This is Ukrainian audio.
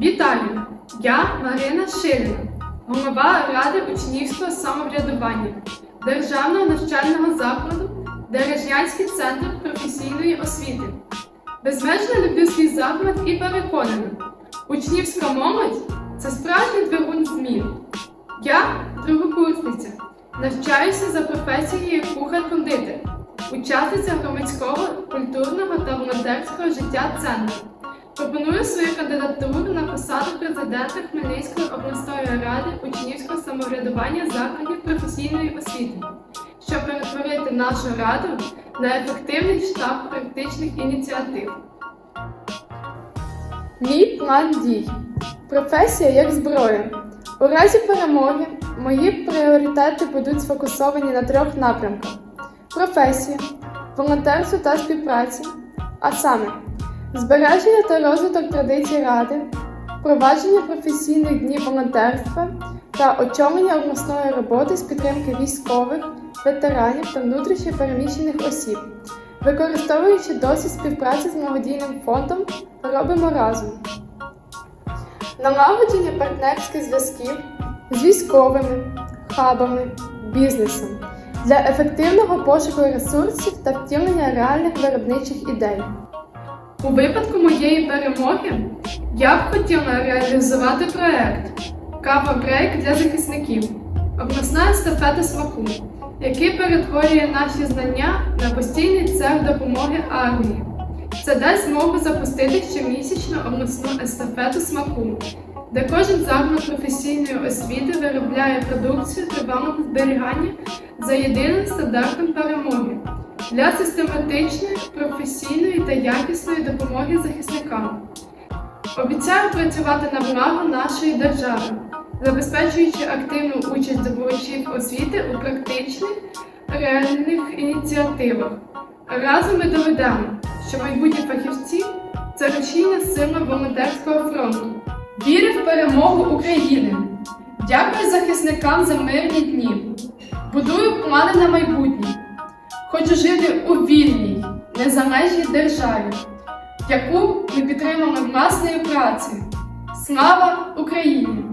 Вітаю! Я Марина Ширина, голова ради учнівського самоврядування Державного навчального закладу Дережнянський центр професійної освіти. Безмежно люблю свій заклад і переконана. Учнівська молодь це справжній двигун змін. Я другокурсниця, навчаюся за професією кухар-кондитер, учасниця громадського, культурного та волонтерського життя центру. Пропоную свою кандидатуру на посаду президента Хмельницької обласної ради учнівського самоврядування закладів професійної освіти, щоб перетворити нашу раду на ефективний штаб практичних ініціатив. Мій план дій. Професія як зброя. У разі перемоги мої пріоритети будуть сфокусовані на трьох напрямках: професія, волонтерство та співпраця, а саме збереження та розвиток традицій ради, впровадження професійних днів волонтерства та очолення обласної роботи з підтримки військових, ветеранів та внутрішньо переміщених осіб. Використовуючи досвід співпраці з благодійним фондом, робимо разом. Налагодження партнерських зв'язків з військовими, хабами, бізнесом для ефективного пошуку ресурсів та втілення реальних виробничих ідей. У випадку моєї перемоги я б хотіла реалізувати проект Кава Брейк для захисників, обласна естафета смаку, який перетворює наші знання на постійний цех допомоги армії. Це дасть змогу запустити щомісячну обласну естафету смаку, де кожен заклад професійної освіти виробляє продукцію тривалого зберігання за єдиним стандартом перемоги для систематичної, професійної та якісної допомоги захисникам. Обіцяю працювати на благо нашої держави, забезпечуючи активну участь здобувачів освіти у практичних реальних ініціативах. Разом ми доведемо, що майбутні фахівці це рушійна сила волонтерського фронту. Вірю в перемогу України. Дякую захисникам за мирні дні. Будую плани на майбутнє. Хочу жити у вільній, незалежній державі, яку ми підтримали власною працею. Слава Україні!